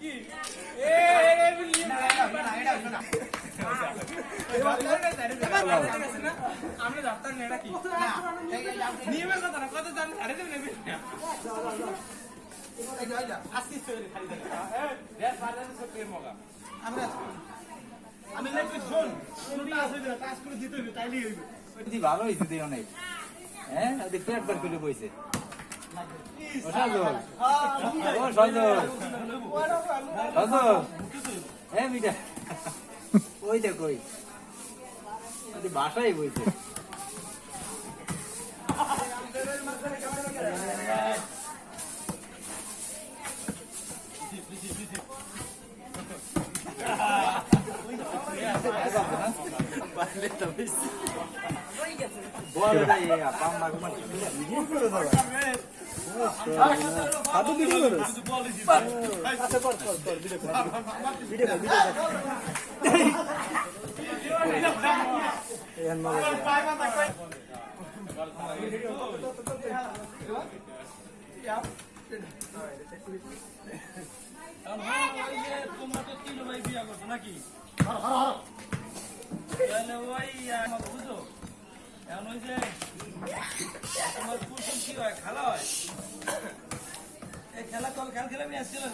কি নিয়মের আমি ভালো হয়েছে তুই অনেক হ্যাঁ ওদের পেট বার করে বইছে। সজল। সজল। সজল। হ্যাঁ মিটা ওই দেখ বাসায় বইছে ভিডিও নাকি ওই আমার বুঝো এখন ওই যে তোমার কুসুম কি হয় খেলা হয় এই খেলা কল খেল খেলে আমি আসছিলাম